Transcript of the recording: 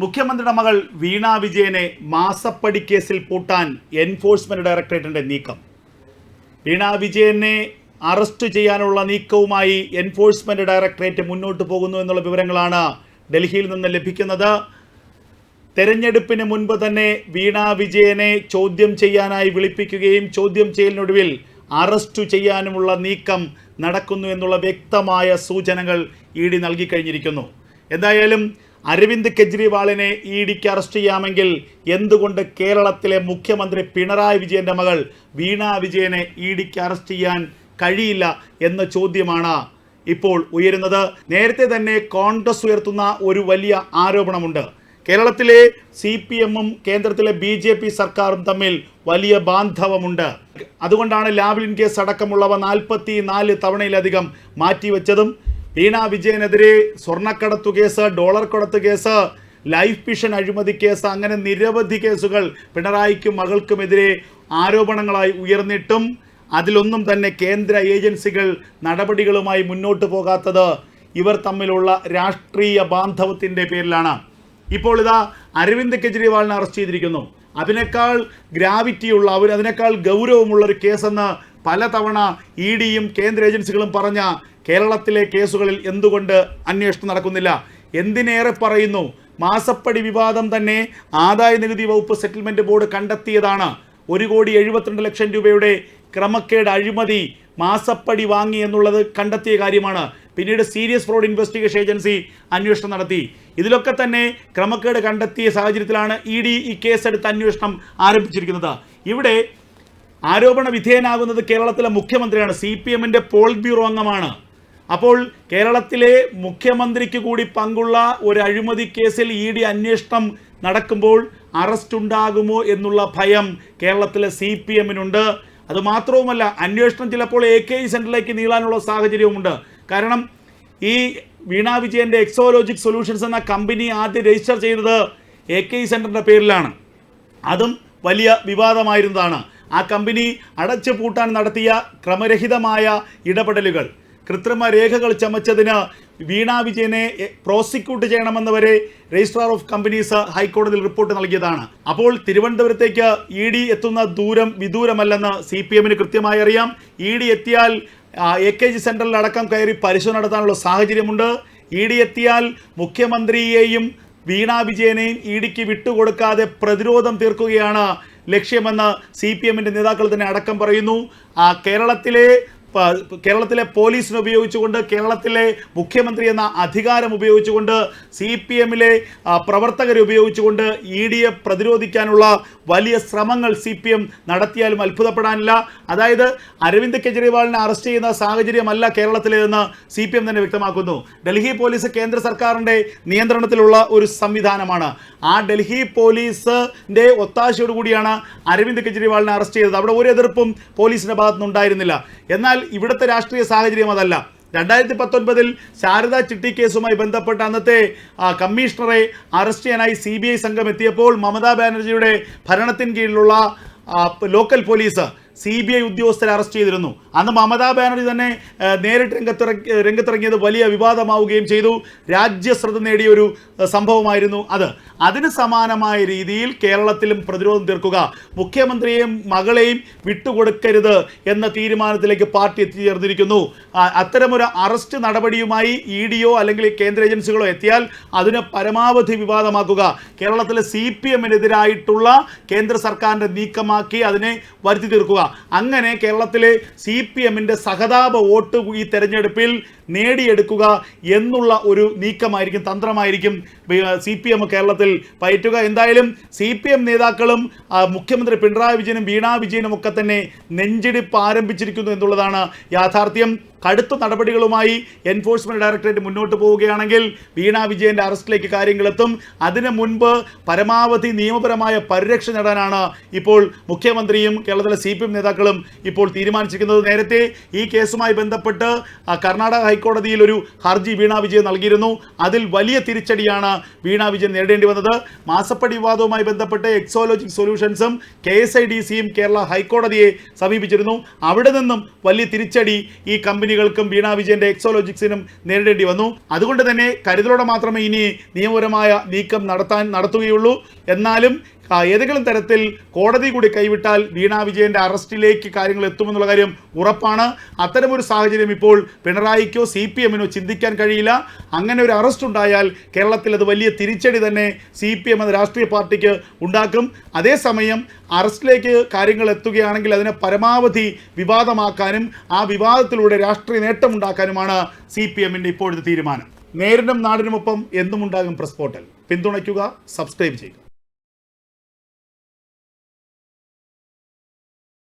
മുഖ്യമന്ത്രിയുടെ മകൾ വീണ വിജയനെ മാസപ്പടി കേസിൽ പൂട്ടാൻ എൻഫോഴ്സ്മെന്റ് ഡയറക്ടറേറ്റിന്റെ നീക്കം. വീണ വിജയനെ അറസ്റ്റ് ചെയ്യാനുള്ള നീക്കവുമായി എൻഫോഴ്സ്മെന്റ് ഡയറക്ടറേറ്റ് മുന്നോട്ട് പോകുന്നു എന്നുള്ള വിവരങ്ങളാണ് ഡൽഹിയിൽ നിന്ന് ലഭിക്കുന്നത്. തെരഞ്ഞെടുപ്പിന് മുൻപ് തന്നെ വീണ വിജയനെ ചോദ്യം ചെയ്യാനായി വിളിപ്പിക്കുകയും ചോദ്യം ചെയ്യലിനൊടുവിൽ അറസ്റ്റ് ചെയ്യാനുമുള്ള നീക്കം നടക്കുന്നു എന്നുള്ള വ്യക്തമായ സൂചനകൾ ഇ ഡി നൽകിക്കഴിഞ്ഞിരിക്കുന്നു എന്തായാലും അരവിന്ദ് കെജ്രിവാളിനെ ഇ ഡിക്ക് അറസ്റ്റ് ചെയ്യാമെങ്കിൽ എന്തുകൊണ്ട് കേരളത്തിലെ മുഖ്യമന്ത്രി പിണറായി വിജയന്റെ മകൾ വീണ വിജയനെ ഇ ഡിക്ക് അറസ്റ്റ് ചെയ്യാൻ കഴിയില്ല എന്ന ചോദ്യമാണ് ഇപ്പോൾ ഉയരുന്നത്. നേരത്തെ തന്നെ കോൺഗ്രസ് ഉയർത്തുന്ന ഒരു വലിയ ആരോപണമുണ്ട്. കേരളത്തിലെ സി പി എമ്മും കേന്ദ്രത്തിലെ ബി ജെ പി സർക്കാരും തമ്മിൽ വലിയ ബാന്ധവമുണ്ട്. അതുകൊണ്ടാണ് ലാവ്ലിൻ കേസ് അടക്കമുള്ളവ നാൽപ്പത്തി നാല് തവണയിലധികം മാറ്റിവെച്ചതും വീണ വിജയനെതിരെ സ്വർണക്കടത്തു കേസ് ഡോളർ കടത്തു കേസ് ലൈഫ് മിഷൻ അഴിമതി കേസ് അങ്ങനെ നിരവധി കേസുകൾ പിണറായിക്കും മകൾക്കുമെതിരെ ആരോപണങ്ങളായി ഉയർന്നിട്ടും അതിലൊന്നും തന്നെ കേന്ദ്ര ഏജൻസികൾ നടപടികളുമായി മുന്നോട്ട് പോകാത്തത് ഇവർ തമ്മിലുള്ള രാഷ്ട്രീയ ബാന്ധവത്തിന്റെ പേരിലാണ്. ഇപ്പോൾ ഇതാ അരവിന്ദ് കെജ്രിവാളിനെ അറസ്റ്റ് ചെയ്തിരിക്കുന്നു. അതിനേക്കാൾ ഗ്രാവിറ്റിയുള്ള അവർ അതിനേക്കാൾ ഗൗരവമുള്ള ഒരു കേസെന്ന് പലതവണ ഇ ഡിയും കേന്ദ്ര ഏജൻസികളും പറഞ്ഞ കേരളത്തിലെ കേസുകളിൽ എന്തുകൊണ്ട് അന്വേഷണം നടക്കുന്നില്ല. എന്തിനേറെ പറയുന്നു? മാസപ്പടി വിവാദം തന്നെ ആദായ നികുതി വകുപ്പ് സെറ്റിൽമെന്റ് ബോർഡ് കണ്ടെത്തിയതാണ്. ഒരു കോടി എഴുപത്തിരണ്ട് ലക്ഷം രൂപയുടെ ക്രമക്കേട് അഴിമതി മാസപ്പടി വാങ്ങി എന്നുള്ളത് കണ്ടെത്തിയ കാര്യമാണ്. പിന്നീട് സീരിയസ് ഫ്രോഡ് ഇൻവെസ്റ്റിഗേഷൻ ഏജൻസി അന്വേഷണം നടത്തി. ഇതിലൊക്കെ തന്നെ ക്രമക്കേട് കണ്ടെത്തിയ സാഹചര്യത്തിലാണ് ഇ ഡി ഈ കേസെടുത്ത് അന്വേഷണം ആരംഭിച്ചിരിക്കുന്നത്. ഇവിടെ ആരോപണ വിധേയനാകുന്നത് കേരളത്തിലെ മുഖ്യമന്ത്രിയാണ്. സി പി എമ്മിന്റെ പോൾ ബ്യൂറോ അംഗമാണ്. അപ്പോൾ കേരളത്തിലെ മുഖ്യമന്ത്രിക്ക് കൂടി പങ്കുള്ള ഒരു അഴിമതി കേസിൽ ഇ ഡി അന്വേഷണം നടക്കുമ്പോൾ അറസ്റ്റ് ഉണ്ടാകുമോ എന്നുള്ള ഭയം കേരളത്തിലെ സി പി എമ്മിനുണ്ട് അത് മാത്രവുമല്ല അന്വേഷണം ചിലപ്പോൾ എ കെ ഇ സെന്ററിലേക്ക് നീളാനുള്ള സാഹചര്യവുമുണ്ട്. കാരണം ഈ വീണ വിജയന്റെ എക്സോലോജിക് സൊല്യൂഷൻസ് എന്ന കമ്പനി ആദ്യം രജിസ്റ്റർ ചെയ്തത് എ കെ ഇ സെന്ററിന്റെ പേരിലാണ്. അതും വലിയ വിവാദമായിരുന്നതാണ്. ആ കമ്പനി അടച്ചു പൂട്ടാൻ നടത്തിയ ക്രമരഹിതമായ ഇടപെടലുകൾ. കൃത്രിമ രേഖകൾ ചമച്ചതിന് വീണ വിജയനെ പ്രോസിക്യൂട്ട് ചെയ്യണമെന്ന് വരെ രജിസ്ട്രാർ ഓഫ് കമ്പനീസ് ഹൈക്കോടതിയിൽ റിപ്പോർട്ട് നൽകിയതാണ്. അപ്പോൾ തിരുവനന്തപുരത്തേക്ക് ഇ ഡി എത്തുന്ന ദൂരം വിദൂരമല്ലെന്ന് സി പി എമ്മിന് കൃത്യമായി അറിയാം. ഇ ഡി എത്തിയാൽ എ കെ ജി സെന്ററിൽ അടക്കം കയറി പരിശോധന നടത്താനുള്ള സാഹചര്യമുണ്ട്. ഇ ഡി എത്തിയാൽ മുഖ്യമന്ത്രിയെയും വീണ വിജയനെയും ഇ ഡിക്ക് വിട്ടുകൊടുക്കാതെ പ്രതിരോധം തീർക്കുകയാണ് ലക്ഷ്യമെന്ന് സി പി എമ്മിന്റെ നേതാക്കൾ തന്നെ അടക്കം പറയുന്നു. കേരളത്തിലെ കേരളത്തിലെ പോലീസിനെ ഉപയോഗിച്ചുകൊണ്ട് കേരളത്തിലെ മുഖ്യമന്ത്രി എന്ന അധികാരം ഉപയോഗിച്ചുകൊണ്ട് സി പി എമ്മിലെ പ്രവർത്തകരെ ഉപയോഗിച്ചുകൊണ്ട് ഇ ഡിയെ പ്രതിരോധിക്കാനുള്ള വലിയ ശ്രമങ്ങൾ സി പി എം നടത്തിയാലും അത്ഭുതപ്പെടാനില്ല. അതായത് അരവിന്ദ് കെജ്രിവാളിനെ അറസ്റ്റ് ചെയ്യുന്ന സാഹചര്യമല്ല കേരളത്തിലേതെന്ന് സി പി എം തന്നെ വ്യക്തമാക്കുന്നു. ഡൽഹി പോലീസ് കേന്ദ്ര സർക്കാരിന്റെ നിയന്ത്രണത്തിലുള്ള ഒരു സംവിധാനമാണ്. ആ ഡൽഹി പോലീസിന്റെ ഒത്താശയോടുകൂടിയാണ് അരവിന്ദ് കെജ്രിവാളിനെ അറസ്റ്റ് ചെയ്തത്. അവിടെ ഒരു എതിർപ്പും പോലീസിന്റെ ഭാഗത്തുനിന്ന് ഉണ്ടായിരുന്നില്ല എന്നാൽ ഇവിടുത്തെ രാഷ്ട്രീയ സാഹചര്യം അതല്ല. രണ്ടായിരത്തി പത്തൊൻപതിൽ ശാരദ ചിട്ടി കേസുമായി ബന്ധപ്പെട്ട അന്നത്തെ കമ്മീഷണറെ അറസ്റ്റ് ചെയ്യാനായി സി സംഘം എത്തിയപ്പോൾ മമതാ ബാനർജിയുടെ ഭരണത്തിന് കീഴിലുള്ള local police C B I ഉദ്യോഗസ്ഥരെ അറസ്റ്റ് ചെയ്തിരുന്നു. അന്ന് മമതാ ബാനർജി തന്നെ നേരിട്ട് രംഗത്തിറങ്ങി രംഗത്തിറങ്ങിയത് വലിയ വിവാദമാവുകയും ചെയ്തു. രാജ്യശ്രദ്ധ നേടിയ ഒരു സംഭവമായിരുന്നു അത്. അതിന് സമാനമായ രീതിയിൽ കേരളത്തിലും പ്രതിരോധം തീർക്കുക മുഖ്യമന്ത്രിയെയും മകളെയും വിട്ടുകൊടുക്കരുത് എന്ന തീരുമാനത്തിലേക്ക് പാർട്ടി എത്തിച്ചേർന്നിരിക്കുന്നു. അത്തരമൊരു അറസ്റ്റ് നടപടിയുമായി ഇ ഡിയോ അല്ലെങ്കിൽ കേന്ദ്ര ഏജൻസികളോ എത്തിയാൽ അതിനെ പരമാവധി വിവാദമാക്കുക. കേരളത്തിലെ സി പി എമ്മിനെതിരായിട്ടുള്ള കേന്ദ്ര സർക്കാരിന്റെ നീക്കമാക്കി അതിനെ വരുത്തി തീർക്കുക. അങ്ങനെ കേരളത്തിലെ സി പി എമ്മിന്റെ സഹതാപ വോട്ട് ഈ തെരഞ്ഞെടുപ്പിൽ നേടിയെടുക്കുക എന്നുള്ള ഒരു നീക്കമായിരിക്കും തന്ത്രമായിരിക്കും സി പി എം കേരളത്തിൽ പയറ്റുക. എന്തായാലും സി പി എം നേതാക്കളും മുഖ്യമന്ത്രി പിണറായി വിജയനും വീണ വിജയനും ഒക്കെ തന്നെ നെഞ്ചിടിപ്പ് ആരംഭിച്ചിരിക്കുന്നു എന്നുള്ളതാണ് യാഥാർത്ഥ്യം. കടുത്ത നടപടികളുമായി എൻഫോഴ്സ്മെന്റ് ഡയറക്ടറേറ്റ് മുന്നോട്ട് പോവുകയാണെങ്കിൽ വീണ വിജയന്റെ അറസ്റ്റിലേക്ക് കാര്യങ്ങളെത്തും അതിനു മുൻപ് പരമാവധി നിയമപരമായ പരിരക്ഷ നേടാനാണ് ഇപ്പോൾ മുഖ്യമന്ത്രിയും കേരളത്തിലെ സി നേതാക്കളും ഇപ്പോൾ തീരുമാനിച്ചിരിക്കുന്നത്. നേരത്തെ ഈ കേസുമായി ബന്ധപ്പെട്ട് കർണാടക ഹൈക്കോടതിയിൽ ഒരു ഹർജി വീണ വിജയൻ നൽകിയിരുന്നു. അതിൽ വലിയ തിരിച്ചടിയാണ് വീണ വിജയൻ നേരിടേണ്ടി വന്നത്. മാസപ്പടി വിവാദവുമായി ബന്ധപ്പെട്ട് എക്സോളജിക് സൊല്യൂഷൻസും കെ എസ് ഐ ഡി സിയും കേരള ഹൈക്കോടതിയെ സമീപിച്ചിരുന്നു. അവിടെ നിന്നും വലിയ തിരിച്ചടി ഈ കമ്പനികൾക്കും വീണ വിജയന്റെ എക്സോളജിക്സിനും നേരിടേണ്ടി വന്നു. അതുകൊണ്ട് തന്നെ കരുതലോടെ മാത്രമേ ഇനി നിയമപരമായ നീക്കം നടത്താൻ നടത്തുകയുള്ളൂ. എന്നാലും ഏതെങ്കിലും തരത്തിൽ കോടതി കൂടി കൈവിട്ടാൽ വീണാ വിജയന്റെ അറസ്റ്റിലേക്ക് കാര്യങ്ങൾ എത്തുമെന്നുള്ള കാര്യം ഉറപ്പാണ്. അത്തരമൊരു സാഹചര്യം ഇപ്പോൾ പിണറായിക്കോ സി പി എമ്മിനോ ചിന്തിക്കാൻ കഴിയില്ല. അങ്ങനെ ഒരു അറസ്റ്റ് ഉണ്ടായാൽ കേരളത്തിൽ അത് വലിയ തിരിച്ചടി തന്നെ സി പി എം എന്ന രാഷ്ട്രീയ പാർട്ടിക്ക് ഉണ്ടാക്കും. അതേസമയം അറസ്റ്റിലേക്ക് കാര്യങ്ങൾ എത്തുകയാണെങ്കിൽ അതിനെ പരമാവധി വിവാദമാക്കാനും ആ വിവാദത്തിലൂടെ രാഷ്ട്രീയ നേട്ടമുണ്ടാക്കാനുമാണ് സി പി എമ്മിന്റെ ഇപ്പോഴത്തെ തീരുമാനം. നേരിടും നാടിനുമൊപ്പം എന്തുമുണ്ടാകും പ്രസ് പോർട്ടൽ പിന്തുണയ്ക്കുക സബ്സ്ക്രൈബ് ചെയ്യുക.